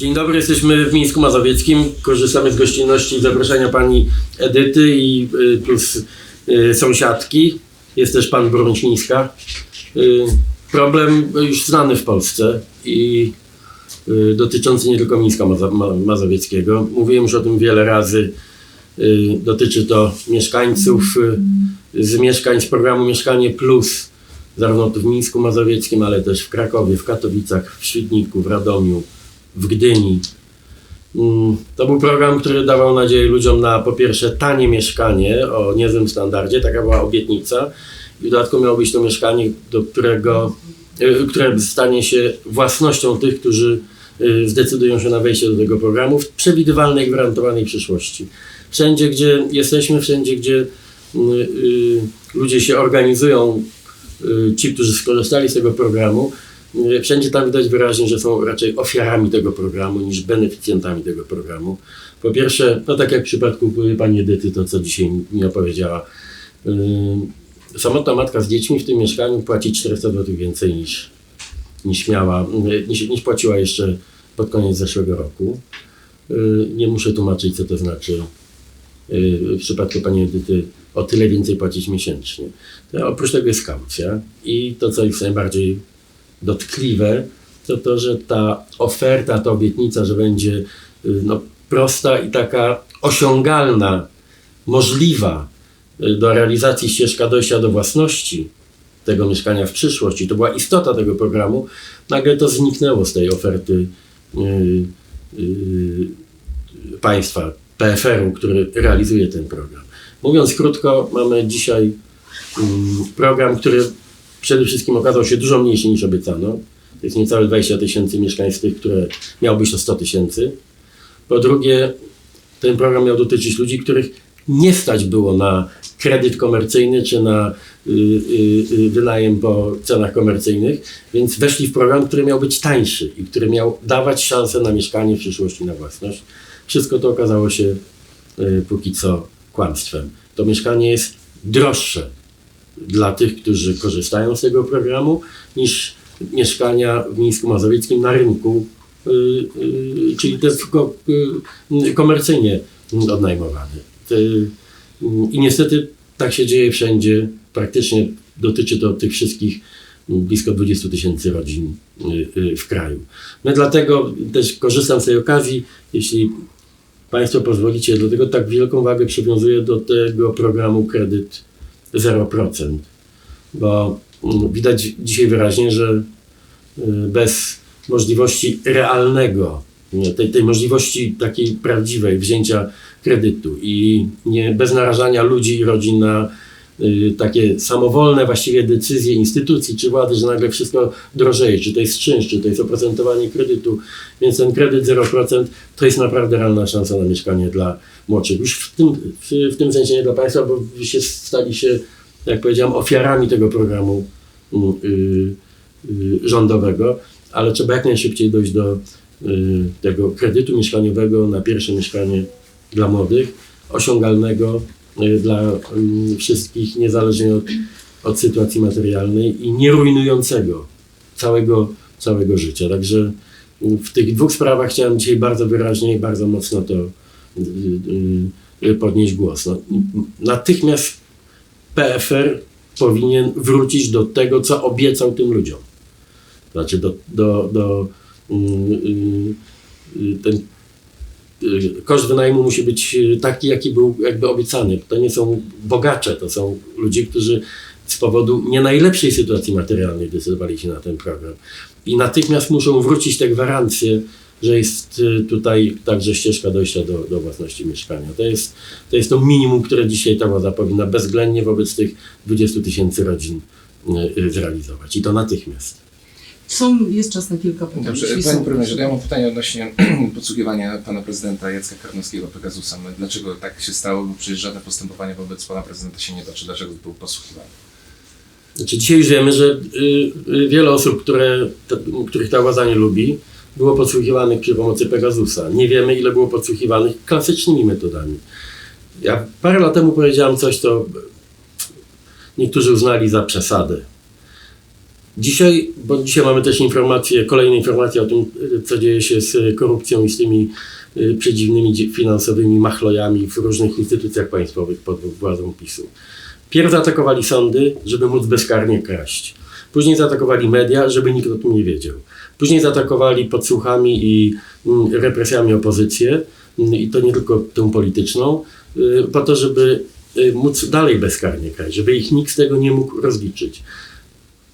Dzień dobry, jesteśmy w Mińsku Mazowieckim. Korzystamy z gościnności i zaproszenia pani Edyty i y, plus y, sąsiadki. Jest też pan Mińska. Y, problem już znany w Polsce i y, dotyczący nie tylko Mińska Mazo- Ma- Mazowieckiego. Mówiłem już o tym wiele razy. Y, Dotyczy to mieszkańców y, z mieszkań z programu Mieszkanie Plus, zarówno tu w Mińsku Mazowieckim, ale też w Krakowie, w Katowicach, w Świdniku, w Radomiu, w Gdyni. Mm, To był program, który dawał nadzieję ludziom na po pierwsze tanie mieszkanie o niezłym standardzie, taka była obietnica. I w dodatku miało być to mieszkanie, do którego, y, które stanie się własnością tych, którzy y, zdecydują się na wejście do tego programu w przewidywalnej, gwarantowanej przyszłości. Wszędzie, gdzie jesteśmy, wszędzie, gdzie y, y, ludzie się organizują, ci, którzy skorzystali z tego programu, wszędzie tam widać wyraźnie, że są raczej ofiarami tego programu niż beneficjentami tego programu. Po pierwsze, no tak jak w przypadku pani Edyty, to co dzisiaj mi opowiedziała, y, samotna matka z dziećmi w tym mieszkaniu płaci 400 zł więcej niż, niż miała, y, niż, niż płaciła jeszcze pod koniec zeszłego roku. Y, Nie muszę tłumaczyć, co to znaczy w przypadku pani Edyty o tyle więcej płacić miesięcznie. To oprócz tego jest kaucja i to, co jest najbardziej dotkliwe, to to, że ta oferta, ta obietnica, że będzie y, no, prosta i taka osiągalna, możliwa y, do realizacji ścieżka dojścia do własności tego mieszkania w przyszłości, to była istota tego programu, nagle to zniknęło z tej oferty y, y, państwa, PFR-u, który realizuje ten program. Mówiąc krótko, mamy dzisiaj mm, program, który przede wszystkim okazał się dużo mniejszy niż obiecano. To jest niecałe 20 tysięcy mieszkań z tych, które miało być to 100 tysięcy. Po drugie, ten program miał dotyczyć ludzi, których nie stać było na kredyt komercyjny czy na y, y, y, wynajem po cenach komercyjnych, więc weszli w program, który miał być tańszy i który miał dawać szansę na mieszkanie w przyszłości na własność. Wszystko to okazało się póki co kłamstwem. To mieszkanie jest droższe dla tych, którzy korzystają z tego programu, niż mieszkania w Mińsku Mazowieckim na rynku, y, y, czyli te ko, y, komercyjnie odnajmowane. I niestety tak się dzieje wszędzie. Praktycznie dotyczy to tych wszystkich blisko 20 tysięcy rodzin w kraju. No dlatego też korzystam z tej okazji, jeśli Państwo pozwolicie, dlatego tak wielką wagę przywiązuję do tego programu kredyt 0%, bo mm, widać dzisiaj wyraźnie, że y, bez możliwości realnego, tej, tej możliwości takiej prawdziwej wzięcia kredytu i nie, bez narażania ludzi i rodzin na takie samowolne właściwie decyzje instytucji czy władzy, że nagle wszystko drożeje, czy to jest czynsz, czy to jest oprocentowanie kredytu, więc ten kredyt 0% to jest naprawdę realna szansa na mieszkanie dla młodszych. Już w tym, w, w tym sensie nie dla Państwa, bo wy się stali się, jak powiedziałem, ofiarami tego programu y, y, y, rządowego, ale trzeba jak najszybciej dojść do y, tego kredytu mieszkaniowego na pierwsze mieszkanie dla młodych, osiągalnego y, dla y, wszystkich, niezależnie od, od sytuacji materialnej i nie rujnującego całego, całego życia. Także y, w tych dwóch sprawach chciałem dzisiaj bardzo wyraźnie i bardzo mocno to y, y, y, podnieść głos. No, natychmiast PFR powinien wrócić do tego, co obiecał tym ludziom. Znaczy do, do, do y, y, y, ten y, koszt wynajmu musi być y, taki, jaki był jakby obiecany. To nie są bogacze, to są ludzie, którzy z powodu nie najlepszej sytuacji materialnej decydowali się na ten program. I natychmiast muszą wrócić te gwarancje, że jest y, tutaj także ścieżka dojścia do, do własności mieszkania. To jest, to jest to minimum, które dzisiaj ta władza powinna bezwzględnie wobec tych 20 tysięcy rodzin y, zrealizować. I to natychmiast. Są, jest czas na kilka pytań. Dobrze, jeśli Panie są. Premierze, to ja mam pytanie odnośnie podsłuchiwania Pana Prezydenta Jacka Karnowskiego Pegasusem. Dlaczego tak się stało? Bo przecież żadne postępowanie wobec Pana Prezydenta się nie toczy. Dlaczego był podsłuchiwany? Znaczy dzisiaj już wiemy, że y, y, wiele osób, które, te, których ta władza nie lubi, było podsłuchiwanych przy pomocy Pegasusa. Nie wiemy, ile było podsłuchiwanych klasycznymi metodami. Ja parę lat temu powiedziałem coś, co niektórzy uznali za przesadę. Dzisiaj, bo dzisiaj mamy też informacje, kolejne informacje o tym, co dzieje się z korupcją i z tymi y, przedziwnymi finansowymi machlojami w różnych instytucjach państwowych pod władzą PiSu. Pierw zaatakowali sądy, żeby móc bezkarnie kraść. Później zaatakowali media, żeby nikt o tym nie wiedział. Później zaatakowali podsłuchami i mm, represjami opozycję, mm, i to nie tylko tą polityczną, y, po to, żeby y, móc dalej bezkarnie kraść, żeby ich nikt z tego nie mógł rozliczyć.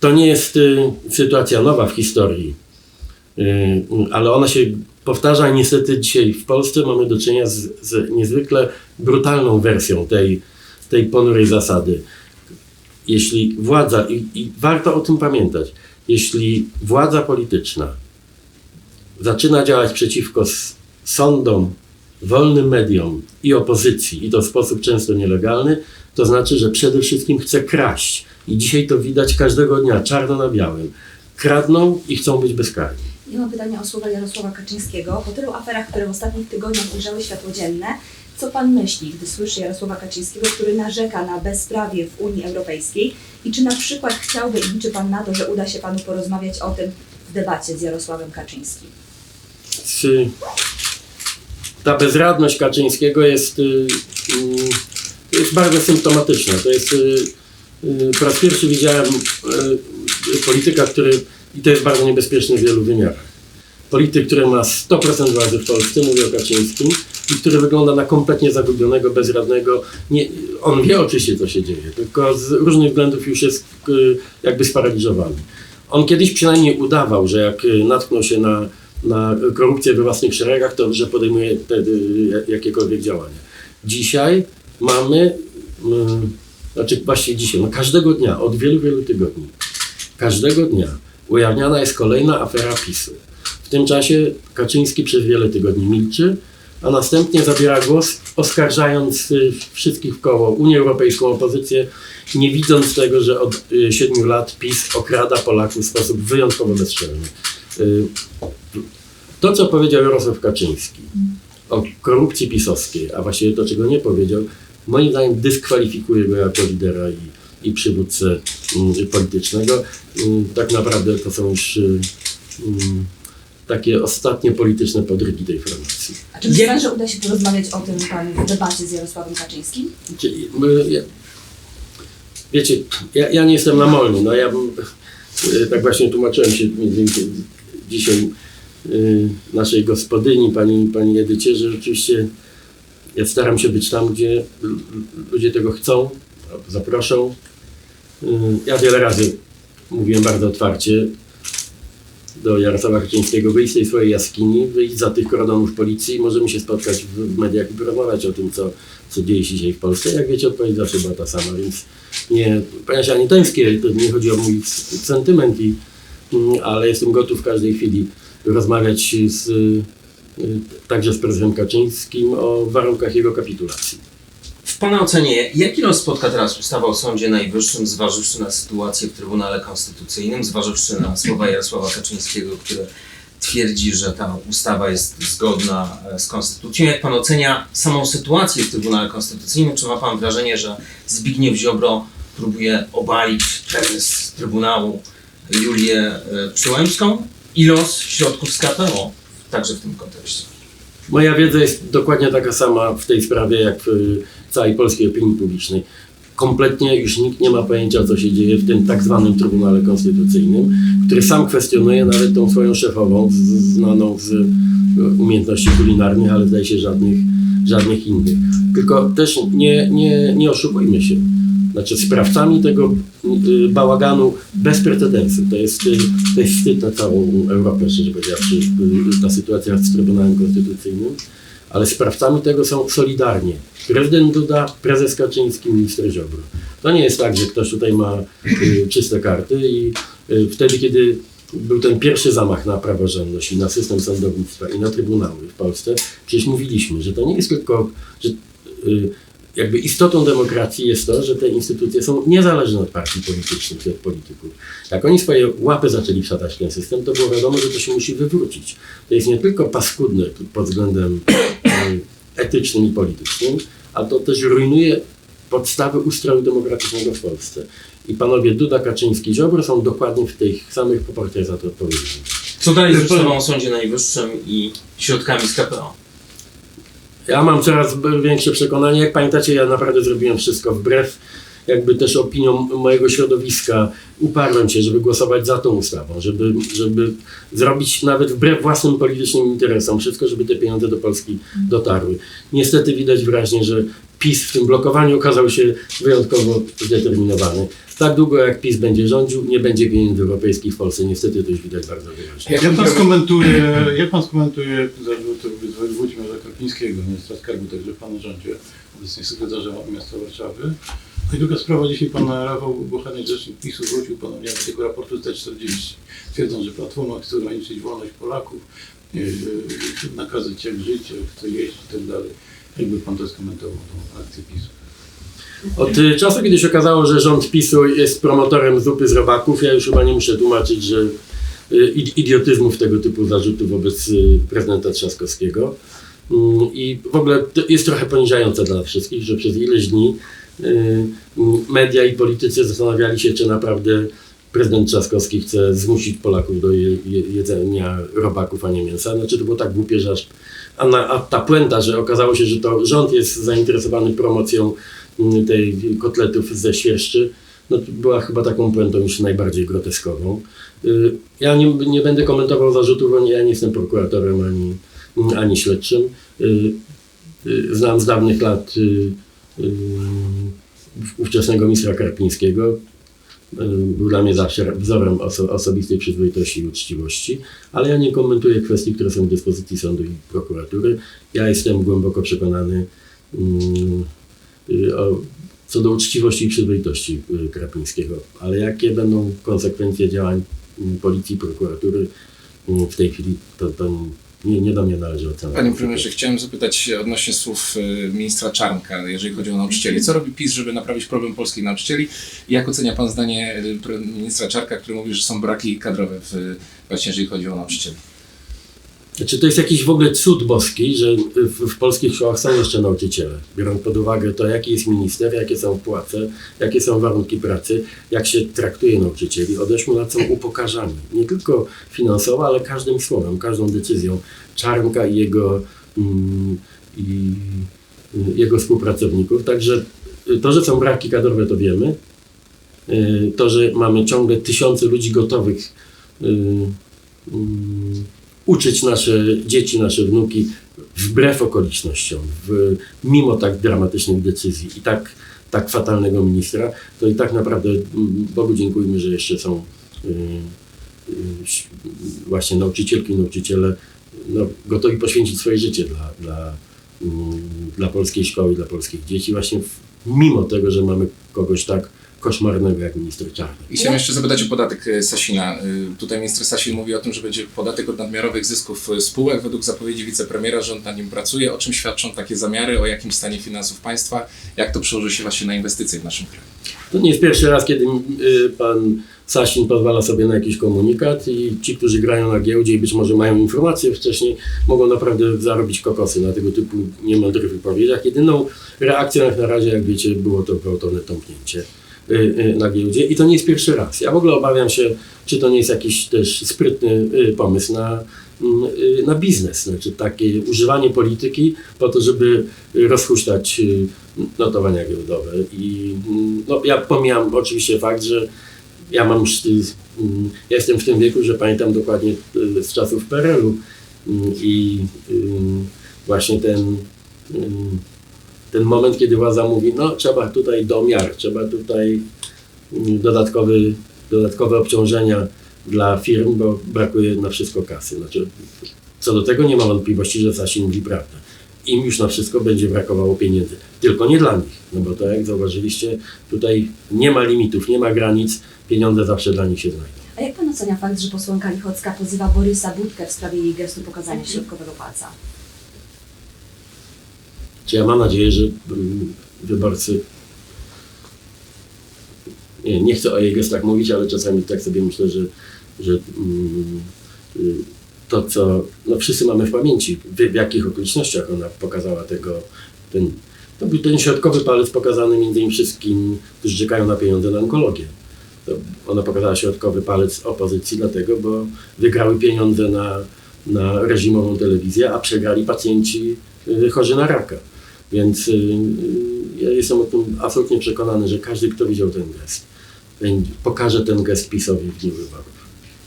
To nie jest y, sytuacja nowa w historii, y, ale ona się powtarza. Niestety dzisiaj w Polsce mamy do czynienia z, z niezwykle brutalną wersją tej, tej ponurej zasady. Jeśli władza, i, i warto o tym pamiętać, jeśli władza polityczna zaczyna działać przeciwko sądom, wolnym mediom i opozycji, i to w sposób często nielegalny, to znaczy, że przede wszystkim chce kraść. I dzisiaj to widać każdego dnia, czarno na białym. Kradną i chcą być bezkarni. Ja mam pytanie o słowa Jarosława Kaczyńskiego. Po tylu aferach, które w ostatnich tygodniach ujrzały światło dzienne, co Pan myśli, gdy słyszy Jarosława Kaczyńskiego, który narzeka na bezprawie w Unii Europejskiej? I czy na przykład chciałby i liczy Pan na to, że uda się Panu porozmawiać o tym w debacie z Jarosławem Kaczyńskim? Czy ta bezradność Kaczyńskiego jest, y, jest bardzo symptomatyczna. To jest y, y, po raz pierwszy widziałem y, polityka, który i to jest bardzo niebezpieczne w wielu wymiarach. Polityk, który ma 100% władzy w Polsce, mówię o Kaczyńskim, i który wygląda na kompletnie zagubionego, bezradnego. Nie, on wie oczywiście, co się dzieje, tylko z różnych względów już jest jakby sparaliżowany. On kiedyś przynajmniej udawał, że jak natknął się na, na korupcję we własnych szeregach, to że podejmuje jakiekolwiek działania. Dzisiaj mamy, y, znaczy właściwie dzisiaj, no każdego dnia, od wielu, wielu tygodni, każdego dnia ujawniana jest kolejna afera PiSu. W tym czasie Kaczyński przez wiele tygodni milczy, a następnie zabiera głos, oskarżając y, wszystkich w koło Unię Europejską, opozycję, nie widząc tego, że od y, siedmiu lat PiS okrada Polaków w sposób wyjątkowo bezczelny. Y, To, co powiedział Jarosław Kaczyński o korupcji pisowskiej, a właściwie to, czego nie powiedział, moim zdaniem dyskwalifikuje go jako lidera i, i przywódcę mm, politycznego. Mm, Tak naprawdę to są już y, takie ostatnie polityczne podrygi tej formacji. A czy myśli Pan, że uda się porozmawiać o tym Panu w debacie z Jarosławem Kaczyńskim? Y, Wiecie, ja, ja nie jestem namolny, no ja bym, y, tak właśnie tłumaczyłem się między innymi dzisiaj y, naszej gospodyni, pani, pani Edycie, że rzeczywiście ja staram się być tam, gdzie ludzie tego chcą, zaproszą. Ja wiele razy mówiłem bardzo otwarcie do Jarosława Kaczyńskiego, wyjść z tej swojej jaskini, wyjść za tych kordonów policji, możemy się spotkać w, mediach i porozmawiać o tym, co, co dzieje się dzisiaj w Polsce. Jak wiecie, odpowiedź zawsze była ta sama, więc nie, ponieważ ja nie tęsknię, to nie chodzi o mój sentyment, i, mm, ale jestem gotów w każdej chwili rozmawiać z, także z prezydentem Kaczyńskim o warunkach jego kapitulacji. W Pana ocenie, jaki los spotka teraz ustawa o Sądzie Najwyższym, zważywszy na sytuację w Trybunale Konstytucyjnym, zważywszy na słowa Jarosława Kaczyńskiego, który twierdzi, że ta ustawa jest zgodna e, z Konstytucją. Jak Pan ocenia samą sytuację w Trybunale Konstytucyjnym? Czy ma Pan wrażenie, że Zbigniew Ziobro próbuje obalić prezes Trybunału Julię e, Przyłębską i los środków z KPO także w tym kontekście? Moja wiedza jest dokładnie taka sama w tej sprawie, jak w y, całej polskiej opinii publicznej. Kompletnie już nikt nie ma pojęcia, co się dzieje w tym tak zwanym Trybunale Konstytucyjnym, który sam kwestionuje nawet tą swoją szefową, znaną z y, umiejętności kulinarnych, ale zdaje się żadnych, żadnych innych. Tylko też nie, nie, nie oszukujmy się. Znaczy sprawcami tego y, bałaganu bez precedensu, to jest, y, to jest wstyd na całą Europę, szczerze powiedziawszy, y, ta sytuacja z Trybunałem Konstytucyjnym, ale sprawcami tego są solidarnie. Prezydent Duda, prezes Kaczyński, minister Ziobro. To nie jest tak, że ktoś tutaj ma czyste karty i wtedy, kiedy był ten pierwszy zamach na praworządność i na system sądownictwa i na trybunały w Polsce, przecież mówiliśmy, że to nie jest tylko, że jakby istotą demokracji jest to, że te instytucje są niezależne od partii politycznych i od polityków. Jak oni swoje łapy zaczęli wsadzać w ten system, to było wiadomo, że to się musi wywrócić. To jest nie tylko paskudne pod względem y, etycznym i politycznym, ale to też rujnuje podstawy ustroju demokratycznego w Polsce. I panowie Duda, Kaczyński, Ziobro są dokładnie w tych samych poparciach za to odpowiedzialni. Co dalej z ustawą o Sądzie Najwyższym i środkami z KPO? Ja mam coraz większe przekonanie. Jak pamiętacie, ja naprawdę zrobiłem wszystko wbrew jakby też opiniom mojego środowiska. Uparłem się, żeby głosować za tą ustawą, żeby, żeby zrobić nawet wbrew własnym politycznym interesom wszystko, żeby te pieniądze do Polski dotarły. Niestety widać wyraźnie, że PiS w tym blokowaniu okazał się wyjątkowo zdeterminowany. Tak długo jak PiS będzie rządził, nie będzie pieniędzy europejskich w Polsce. Niestety to już widać bardzo wyraźnie. Jak pan skomentuje, jak pan skomentuje zarzuty wobec Karpińskiego, ministra skarbu także w panu rządzie, obecnie sekretarza miasta Warszawy? No i druga sprawa, dzisiaj pan Rafał Bochanek, rzecznik PiSu, wrócił ponownie do tego raportu z T40, twierdząc, że Platforma chce ograniczyć wolność Polaków, yy, yy, nakazać jak jak chce jeść i tak dalej. Jakby pan to skomentował, tą akcję PiSu? Od y, czasu, kiedy się okazało, że rząd PiSu jest promotorem zupy z robaków, ja już chyba nie muszę tłumaczyć, że id- idiotyzmów tego typu zarzutów wobec prezydenta Trzaskowskiego. Mm, I w ogóle jest trochę poniżające dla wszystkich, że przez ileś dni y, y, media i politycy zastanawiali się, czy naprawdę prezydent Trzaskowski chce zmusić Polaków do je, je, jedzenia robaków, a nie mięsa. Znaczy to było tak głupie, że aż... A, na, a ta puenta, że okazało się, że to rząd jest zainteresowany promocją mm, tej kotletów ze świerszczy, no była chyba taką puentą już najbardziej groteskową. Y, Ja nie, nie będę komentował zarzutów, bo ja nie jestem prokuratorem ani, ani śledczym. Y, y, Znam z dawnych lat y, ówczesnego ministra Karpińskiego. Był dla mnie zawsze wzorem oso, osobistej przyzwoitości i uczciwości, ale ja nie komentuję kwestii, które są w dyspozycji sądu i prokuratury. Ja jestem głęboko przekonany o, co do uczciwości i przyzwoitości Krapińskiego, ale jakie będą konsekwencje działań mm, policji prokuratury w tej chwili, to, to nie, nie do mnie należy ocena. Panie premierze, chciałem zapytać odnośnie słów y, ministra Czarnka, jeżeli chodzi o nauczycieli. Co robi PiS, żeby naprawić problem polskich nauczycieli? Jak ocenia pan zdanie y, ministra Czarka, który mówi, że są braki kadrowe w, właśnie jeżeli chodzi o nauczycieli? Znaczy to jest jakiś w ogóle cud boski, że w, w polskich szkołach są jeszcze nauczyciele. Biorąc pod uwagę to, jaki jest minister, jakie są płace, jakie są warunki pracy, jak się traktuje nauczycieli. Od 8 lat są upokarzani. Nie tylko finansowo, ale każdym słowem, każdą decyzją Czarnka i jego, mm, i, jego współpracowników. Także to, że są braki kadrowe, to wiemy. Y, To, że mamy ciągle tysiące ludzi gotowych y, mm, uczyć nasze dzieci, nasze wnuki wbrew okolicznościom, w, mimo tak dramatycznych decyzji i tak, tak fatalnego ministra, to i tak naprawdę mm, Bogu dziękujmy, że jeszcze są y, y, właśnie nauczycielki i nauczyciele no, gotowi poświęcić swoje życie dla, dla, mm, dla polskiej szkoły, dla polskich dzieci, właśnie w, mimo tego, że mamy kogoś tak koszmarnego jak minister Czarny. I chciałem jeszcze zapytać o podatek y, Sasina. Y, Tutaj minister Sasin mówi o tym, że będzie podatek od nadmiarowych zysków y, spółek. Według zapowiedzi wicepremiera rząd nad nim pracuje. O czym świadczą takie zamiary? O jakim stanie finansów państwa? Jak to przełoży się właśnie na inwestycje w naszym kraju? To nie jest pierwszy raz, kiedy pan Sasin pozwala sobie na jakiś komunikat i ci, którzy grają na giełdzie i być może mają informacje wcześniej, mogą naprawdę zarobić kokosy na tego typu niemądrych wypowiedziach. Jedyną reakcją jak na razie, jak wiecie, było to gwałtowne tąpnięcie na giełdzie i to nie jest pierwszy raz. Ja w ogóle obawiam się, czy to nie jest jakiś też sprytny y, pomysł na, mm, y, na biznes, znaczy takie używanie polityki po to, żeby rozhuśtać y, notowania giełdowe i mm, no, ja pomijam oczywiście fakt, że ja mam y, mm, ja jestem w tym wieku, że pamiętam dokładnie y, z czasów PRL-u i y, właśnie ten, y, ten moment, kiedy władza mówi, no trzeba tutaj domiar, trzeba tutaj y, dodatkowy, dodatkowe obciążenia dla firm, bo brakuje na wszystko kasy. Znaczy, co do tego nie ma wątpliwości, że Sasin mówi prawdę. Im już na wszystko będzie brakowało pieniędzy. Tylko nie dla nich, no bo to jak zauważyliście, tutaj nie ma limitów, nie ma granic, pieniądze zawsze dla nich się znajdą. A jak pan ocenia fakt, że posłanka Lichocka pozywa Borysa Budkę w sprawie jej gestu pokazania środkowego palca? Czy ja mam nadzieję, że mm, wyborcy. Nie, nie chcę o jej gestach mówić, ale czasami tak sobie myślę, że, że mm, y, to, co no wszyscy mamy w pamięci, w, jakich okolicznościach ona pokazała tego, ten To był ten środkowy palec pokazany między innymi wszystkim, którzy czekają na pieniądze na onkologię. To ona pokazała środkowy palec opozycji dlatego, bo wygrały pieniądze na, na reżimową telewizję, a przegrali pacjenci y, chorzy na raka. Więc y, y, ja jestem o tym absolutnie przekonany, że każdy, kto widział ten gest, pokaże ten gest PiSowi w dniu wyborów.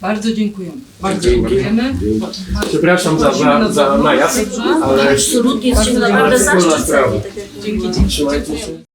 Bardzo dziękujemy. Bardzo Dzięki. dziękujemy. Dzięki. Przepraszam za, za, za najazd, ale Absolutnie jesteśmy Bardzo naprawdę jak Dzięki, dzięki. trzymajcie się.